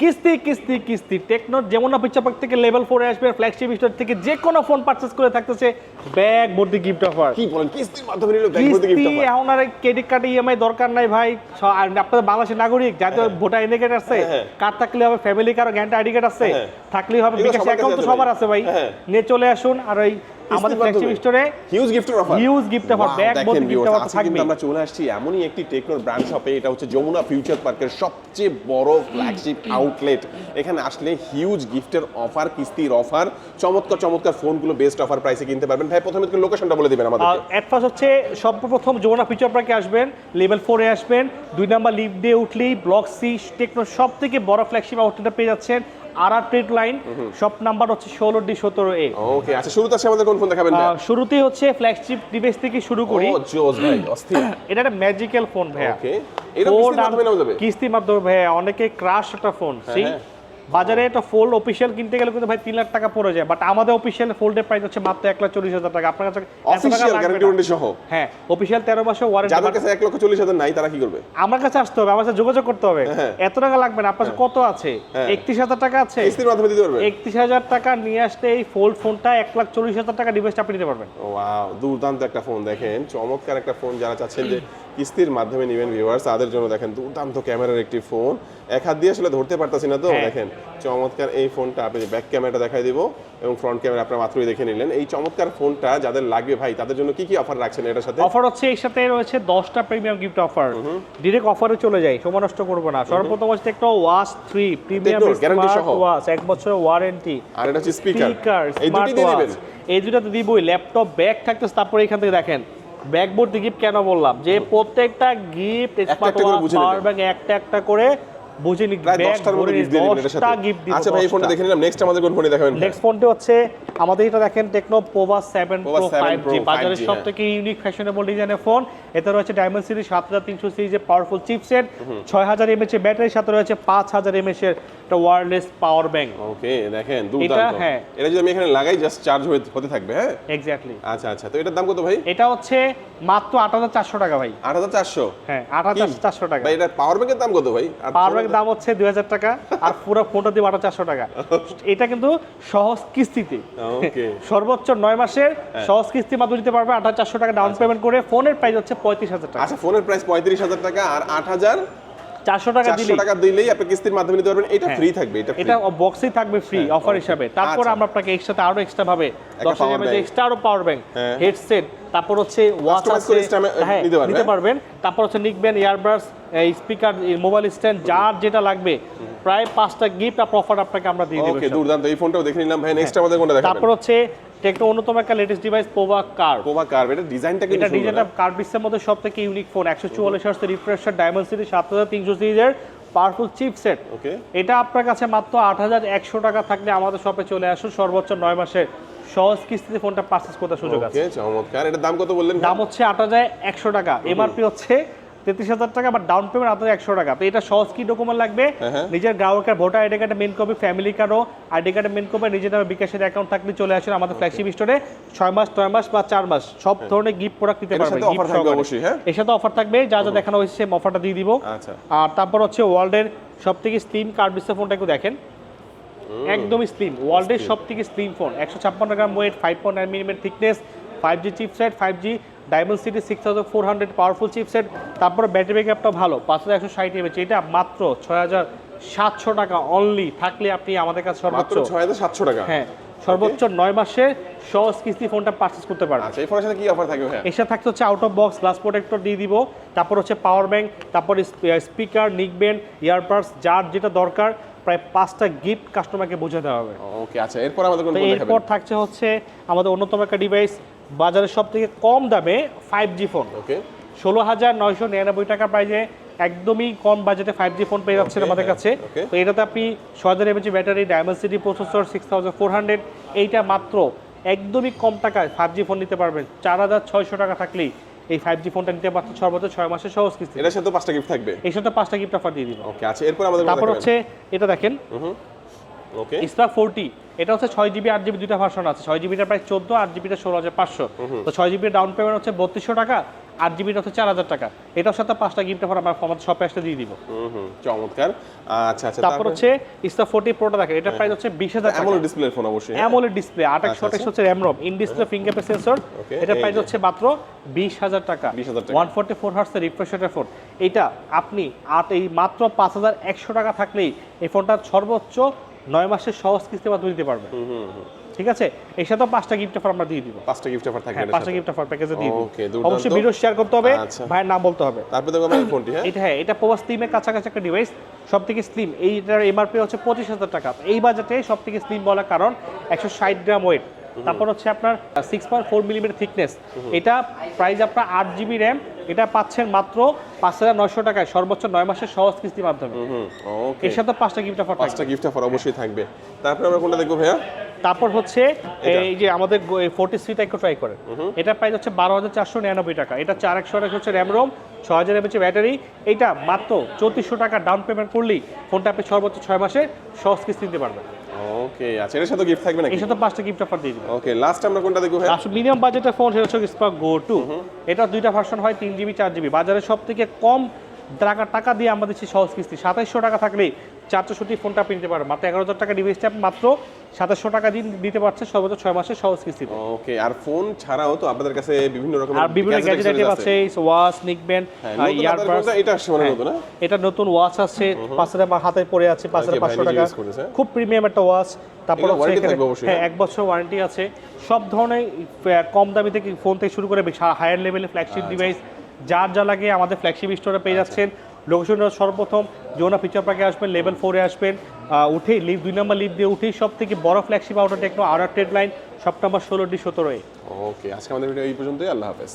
কিস্তি কিস্তি কিস্তি টেকনোর যেমন পিকচার পার্ক থেকে লেভেল ফোরে আসবে ফ্ল্যাগশিপ স্টোর থেকে যে কোনো ফোন পারচেস করে থাকতেছে ব্যাগ ভর্তি গিফট অফার কি বলেন কিস্তির মাধ্যমে নিলে প্রতি কিস্তি গিফট এখন আর ক্রেডিট কার্ড ইএমআই দরকার নাই ভাই আপনাদের বাংলাদেশের নাগরিক যাদের ভোটার আইডি কার্ড আছে হ্যাঁ। কার্ড থাকলে হবে ফ্যামিলি কার্ড গ্যান্ট আইডি কার্ড আছে হ্যাঁ। থাকলেই হবে এগুলো বিকাশ সবার অ্যাকাউন্ট তো আছে সবার ভাই। আছে ভাই হ্যাঁ। নিয়ে চলে আসুন আর ওই আমাদের ফ্ল্যাগশিপ স্টোরে হিউজ গিফটের offer huge gift offer bag ভর্তি গিফট অফার থাকবে আমরা চলে আসছি এমনই একটি টেকনোর ব্র্যান্ড শপে এটা হচ্ছে যমুনা ফিউচার পার্কের সবচেয়ে বড় ফ্ল্যাগশিপ আউটলেট এখানে আসলে হিউজ গিফটের অফার কিস্তির অফার চমৎকার চমৎকার ফোনগুলো বেস্ট অফার প্রাইসে কিনতে পারবেন। ভাই প্রথমে লোকেশনটা বলে দিবেন আমাদের অ্যাট ফার্স্ট হচ্ছে সর্বপ্রথম যমুনা ফিচার পার্কে আসবেন লেভেল ফোরে আসবেন। দুই নাম্বার লিফট দিয়ে উঠলেই ব্লক সি টেকনো সব থেকে বড় ফ্ল্যাগশিপ আউটলেটটা পেয়ে যাচ্ছেন। আর আর ট্রেড লাইন শপ নাম্বার হচ্ছে ষোলো ডি সতেরো এ। ওকে আচ্ছা শুরুতে আছে আমাদের কোন ফোন দেখাবেন ভাই শুরুতেই হচ্ছে ফ্ল্যাগশিপ ডিভাইস থেকে শুরু করি। ও জোস ভাই অস্থির। এটা একটা ম্যাজিক্যাল ফোন ভাইয়া। ওকে এটা কিস্তির মাধ্যমে যাবে? কিস্তির মাধ্যমে ভাইয়া অনেকে ক্রাশ একটা ফোন সেই হ্যাঁ। বাজারে একটা ফোল্ড অফিসিয়াল কিনতে গেলে কিন্তু ভাই তিন লাখ টাকা পড়ে যায় বাট আমাদের অফিসিয়াল ফোল্ডের প্রাইস হচ্ছে মাত্র এক লাখ চল্লিশ হাজার টাকা। আপনার কাছে অফিসিয়াল গ্যারান্টি ওয়ারেন্টি সহ? হ্যাঁ অফিসিয়াল তেরো মাসে ওয়ারেন্টি যাদের কাছে এক লক্ষ চল্লিশ হাজার নাই তারা কি করবে? আমার কাছে আসতে হবে আমার সাথে যোগাযোগ করতে হবে। হ্যাঁ। এত টাকা লাগবে না আপনার কাছে কত আছে? হ্যাঁ। একত্রিশ হাজার টাকা আছে। কিস্তির মাধ্যমে দিতে পারবে একত্রিশ হাজার টাকা নিয়ে আসতে এই ফোল্ড ফোনটা এক লাখ চল্লিশ হাজার টাকা ডিভাইসটা আপনি নিতে পারবেন। ওয়াও দুর্দান্ত একটা ফোন দেখেন চমৎকার একটা ফোন যারা চাচ্ছেন যে কিস্তির মাধ্যমে নেবেন ভিউয়ার্স তাদের জন্য দেখেন দুর্দান্ত ক্যামেরার একটি ফোন এক হাত দিয়ে আসলে ধরতে পারতাছি না তো হ্যাঁ। দেখেন। চমৎকার এই ফোনটা আপনি ব্যাক ক্যামেরাটা দেখাই দিব এবং ফ্রন্ট ক্যামেরা আপনারা মাত্রই দেখে নিলেন। এই চমৎকার ফোনটা যাদের লাগবে ভাই তাদের জন্য কি কি অফার রাখছেন এটার সাথে? অফার হচ্ছে এর সাথে রয়েছে দশটা প্রিমিয়াম গিফট অফার ডিরেক্ট অফারে চলে যাই সময় নষ্ট করব না। সর্বপ্রথম হচ্ছে একটা ওয়াচ থ্রি প্রিমিয়াম স্মার্ট সহ। ওয়াচ এক বছরের ওয়ারেন্টি আর এটা হচ্ছে স্পিকার এই দুটি দিয়ে দিবেন এই দুটো তো দিবই ল্যাপটপ ব্যাগ থাকতেছে তারপরে এখান থেকে দেখেন। ব্যাকবোর্ড গিফট কেন বললাম? যে প্রত্যেকটা গিফট স্মার্ট ওয়াচ পাওয়ার। ব্যাগ একটা একটা করে বুঝে নি প্রায় মতো গিফট দিয়ে দিবেন এটার সাথে। গিফট দিব আচ্ছা ভাই এই ফোনটা দেখে নিলাম। নেক্সট আমাদের কোন ফোনে দেখাবেন নেক্সট ফোনটি হচ্ছে আমাদের এটা দেখেন Tecno Pova seven Pova pro 7 five Pro G 5G, বাজারের সব হ্যাঁ। ইউনিক ফ্যাশনেবল ডিজাইনের ফোন এতে রয়েছে ডায়মন্ড সিরিজ সাত হাজার তিনশো সিরিজের পাওয়ারফুল চিপসেট ছয় হাজার এমএচ এর ব্যাটারির সাথে রয়েছে পাঁচ হাজার এমএচ এর একটা ওয়্যারলেস পাওয়ার ব্যাংক ওকে দেখেন দুর্দান্ত। হ্যাঁ। এটা যদি আমি এখানে লাগাই জাস্ট চার্জ হতে থাকবে হ্যাঁ? এক্স্যাক্টলি আচ্ছা আচ্ছা তো এটার দাম কত ভাই? এটা হচ্ছে মাত্র আট হাজার চারশো টাকা ভাই। আট হাজার চারশো? হ্যাঁ আট হাজার চারশো টাকা। ভাই এটা পাওয়ার ব্যাংকের দাম কত ভাই? পাওয়ার ব্যাংক দাম হচ্ছে দুই হাজার টাকা আর পুরো ফোনটা দিয়ে বারো চারশো টাকা। এটা কিন্তু সহজ কিস্তিতে। ওকে। সর্বোচ্চ নয় মাসের সহজ কিস্তি মাত্র দিতে পারবে আট হাজার চারশো টাকা ডাউন পেমেন্ট করে। ফোনের প্রাইস হচ্ছে পঁয়ত্রিশ হাজার টাকা। আচ্ছা ফোনের প্রাইস পঁয়ত্রিশ হাজার টাকা আর আট হাজার চারশো টাকা চারশো দিলে টাকা দিলেই আপনি কিস্তির মাধ্যমে নিতে পারবেন। এটা হ্যাঁ। ফ্রি থাকবে এটা এটা বক্সেই থাকবে ফ্রি হ্যাঁ, অফার হিসাবে। তারপর আচ্ছা। আমরা আপনাকে এক্সট্রা আরও এক্সট্রা ভাবে। এক্সট্রা আরও পাওয়ার ব্যাংক হ্যাঁ। হেডসেট তারপর হচ্ছে ওয়াচ আছে। হ্যাঁ নিতে পারবে, নিতে হ্যাঁ? পারবেন। তারপর হচ্ছে নিকবেন ইয়ারবাডস স্পিকার মোবাইল স্ট্যান্ড যার যেটা লাগবে প্রায় পাঁচটা গিফট অফার আপনাকে আমরা দিয়ে দেবো ওকে দুর্দান্ত। এই ফোনটাও দেখে নিলাম। ভাই নেক্সট আমাদের কোনটা দেখাবেন? তারপর হচ্ছে টেকনো অন্যতম একটা লেটেস্ট ডিভাইস পোভা কার পোভা কার্ভ এটা ডিজাইনটা কিন্তু এটা ডিজাইনটা হ্যাঁ? কার বিশ্বের মধ্যে সব থেকে ইউনিক ফোন একশো চুয়াল্লিশ হার্স রিফ্রেশার ডায়মন্ড হাজার তিনশো সিরিজের পাওয়ারফুল চিপসেট ওকে এটা আপনার কাছে মাত্র আট হাজার একশো টাকা থাকলে আমাদের শপে চলে আসুন। সর্বোচ্চ নয় মাসে সহজ কিস্তিতে ফোনটা পারচেস করতে সুযোগ আছে। ওকে চমৎকার। এটার দাম কত বললেন দাম হচ্ছে আট হাজার একশো টাকা। এমআরপি হচ্ছে তেত্রিশ হাজার টাকা বা ডাউন পেমেন্ট আট একশো টাকা। এটা সহজ কি ডকুমেন্ট লাগবে? হ্যাঁ, হ্যাঁ। নিজের গ্রাহকের ভোটার আইডি কার্ডের মেন কপি ফ্যামিলি কার্ডও আইডি কার্ডের মেন কপি নিজের নামে বিকাশের অ্যাকাউন্ট থাকলে চলে আসুন আমাদের ফ্ল্যাগশিপ স্টোরে ছয় মাস ছয় মাস বা চার মাস সব ধরনের গিফট প্রোডাক্ট নিতে হ্যাঁ। পারবেন। হ্যাঁ? এর সাথে অফার থাকবে যা যা দেখানো হয়েছে অফারটা দিয়ে দিব। আচ্ছা। আর তারপর হচ্ছে ওয়ার্ল্ডের সব থেকে স্লিম কার্ড বিশ্ব ফোনটা একটু দেখেন। একদমই স্লিম ওয়ার্ল্ডের সব থেকে স্লিম ফোন একশো ছাপ্পান্ন gram weight five point nine millimeter thickness five G chipset five G Dimensity six thousand four hundred powerful chipset তারপরে ব্যাটারি ব্যাকআপটা ভালো পাঁচ হাজার একশো ষাট এমএচ এটা মাত্র ছয় হাজার সাতশো টাকা অনলি থাকলে আপনি আমাদের কাছে সর্বোচ্চ ছয় হাজার সাতশো টাকা। হ্যাঁ সর্বোচ্চ নয় মাসে সহজ কিস্তি ফোনটা পারচেস করতে পারবেন। আচ্ছা এই ফোনের সাথে কি অফার থাকবে হ্যাঁ এর সাথে থাকতে হচ্ছে out of box glass protector দিয়ে দিব তারপর হচ্ছে পাওয়ার ব্যাংক তারপর স্পিকার নিকবেন ইয়ারবাডস যার যেটা দরকার প্রায় পাঁচটা গিফট কাস্টমারকে বোঝাতে হবে। ওকে আচ্ছা এরপর আমাদের এরপর থাকছে হচ্ছে আমাদের অন্যতম একটা ডিভাইস বাজারের সব থেকে কম দামে ফাইভ জি ফোন ওকে ষোলো হাজার নয়শো নিরানব্বই টাকা প্রাইজে একদমই কম বাজেটে ফাইভ জি ফোন পেয়ে যাচ্ছেন আমাদের হ্যাঁ, কাছে। তো এটাতে আপনি ছয় হাজার mAh battery Dimensity processor six thousand four hundred এইটা মাত্র একদমই কম টাকায় ফাইভ জি ফোন নিতে পারবেন। চার হাজার ছয়শো টাকা থাকলেই এই ফাইভ জি ফোনটা নিতে পারছেন সর্বোচ্চ ছয় মাসের সহজ কিস্তি এটার সাথে পাঁচটা গিফট থাকবে। এই সাথে পাঁচটা গিফট অফার দিয়ে দিব। ওকে আচ্ছা এরপর আমাদের তারপর হচ্ছে এটা দেখেন। ওকে ফোরটি এটা হচ্ছে ছয় জিবি আট জিবি দুইটা ভার্সন আছে। ছয় জিবিটা প্রায় চোদ্দ আট জিবিটা ষোলো হাজার পাঁচশো। তো ছয় জিবি ডাউন পেমেন্ট হচ্ছে বত্রিশশো টাকা আট জিবিটা হচ্ছে চার হাজার টাকা। এটার সাথে পাঁচটা গিফট অফার আমরা আমাদের শপে আসতে দিয়ে দিব। চমৎকার। আচ্ছা আচ্ছা তারপর হচ্ছে ইস্তা ফোর্টি প্রোটা দেখেন এটার প্রাইস হচ্ছে বিশ হাজার অ্যামোলেড ডিসপ্লে ফোন অবশ্যই হ্যাঁ? অ্যামোলেড ডিসপ্লে আঠাশ আচ্ছা, আঠাশ হচ্ছে RAM ROM in display fingerprint sensor এই প্রাইস হচ্ছে মাত্র বিশ হাজার টাকা। 20,000 টাকা। ওয়ান ফোর্টি ফোর হার্সের রিফ্রেশ ফোন এটা আপনি আট এই মাত্র পাঁচ হাজার একশো টাকা থাকলেই এই ফোনটা সর্বোচ্চ নয় মাসের সহজ কিস্তির মাধ্যমে দিতে পারবেন হুম। ঠিক আছে? এর সাথে পাঁচটা গিফট অফার আমরা দিয়ে দিব। পাঁচটা গিফট অফার থাকবে হ্যাঁ পাঁচটা গিফট অফার প্যাকেজে দিয়ে দিব। অবশ্যই ভিডিও শেয়ার করতে হবে ভাই ভাইয়ের নাম বলতে হবে। তারপরে দেখো আমার ফোনটি হ্যাঁ? এটা হ্যাঁ এটা প্রবাস স্লিমের কাছাকাছি একটা ডিভাইস সব থেকে স্লিম এইটার এমআরপি হচ্ছে পঁচিশ হাজার টাকা। এই বাজেটে সব থেকে স্লিম বলার কারণ একশো ষাট গ্রাম ওয়েট তারপর হচ্ছে আপনার six point four millimeter thickness এটা প্রাইস আপনার আট জিবি র্যাম এটা পাচ্ছেন মাত্র পাঁচ হাজার নয়শো টাকায় সর্বোচ্চ নয় মাসের সহজ কিস্তির মাধ্যমে। এর সাথে পাঁচটা গিফট অফার পাঁচটা গিফট অফার অবশ্যই থাকবে। তারপরে আমরা কোনটা দেখব ভাইয়া? তারপর হচ্ছে এই যে আমাদের ফোর্টি থ্রিটা একটু ট্রাই করেন। এটা প্রাইস হচ্ছে বারো হাজার চারশো নিরানব্বই টাকা। এটা চার একশো টাকা হচ্ছে র্যাম রোম ছ হাজার এমএচে ব্যাটারি এটা মাত্র চৌত্রিশশো টাকা ডাউন পেমেন্ট করলেই ফোনটা আপনি সর্বোচ্চ ছয় মাসে সহজ কিস্তি দিতে পারবেন। ওকে আচ্ছা এর সাথে গিফট থাকবে নাকি? এর সাথে পাঁচটা গিফট অফার দিয়ে দিবেন। ওকে লাস্ট আমরা কোনটা দেখব ভাইয়া? আসলে মিনিমাম বাজেটের ফোন সেটা হচ্ছে স্পার্ক গো টু এটা দুইটা ভার্সন হয় তিন জিবি চার জিবি বাজারে সব থেকে কম টাকা টাকা দিয়ে আমরা দিচ্ছি সহজ কিস্তি। সাতাইশশো টাকা থাকলেই চারশোষট্টি ফোনটা আপনি নিতে পারেন। মাত্র এগারো হাজার টাকা ডিভাইসটা আপনি মাত্র সাতাশশো টাকা দিন দিতে পারছেন সর্বোচ্চ ছয় মাসের সহজ কিস্তি ওকে আর ফোন ছাড়াও তো আপনাদের কাছে বিভিন্ন রকমের আর বিভিন্ন গ্যাজেট accessories আছে। ওয়াচ হ্যাঁ, আপনাদের ইয়ারবাডস এটা আসছে মানে নতুন, হ্যাঁ? এটা নতুন ওয়াচ আছে পাঁচ হাজার হাতে পড়ে আছে পাঁচ হাজার পাঁচশো টাকা। খুব প্রিমিয়াম একটা ওয়াচ তারপর হ্যাঁ হ্যাঁ? এক বছর ওয়ারেন্টি আছে। সব ধরনের কম দামি থেকে ফোন থেকে শুরু করে হায়ার লেভেলের ফ্ল্যাগশিপ আচ্ছা। ডিভাইস যার যা লাগে আমাদের ফ্ল্যাগশিপ স্টোরে পেয়ে যাচ্ছেন। লোকেশনটা সর্বপ্রথম যৌনা ফিচার পার্কে আসবেন, লেভেল ফোরে আসবেন। উঠে উঠেই লিফট দুই নম্বর লিফ দিয়ে উঠেই সব থেকে বড় ফ্ল্যাগশিপ আউটার টেকনো আর ট্রেড লাইন সব নম্বর ষোলো ডি সতেরোয়। ওকে আজকে আমাদের ভিডিও এই পর্যন্তই, আল্লাহ হাফেজ।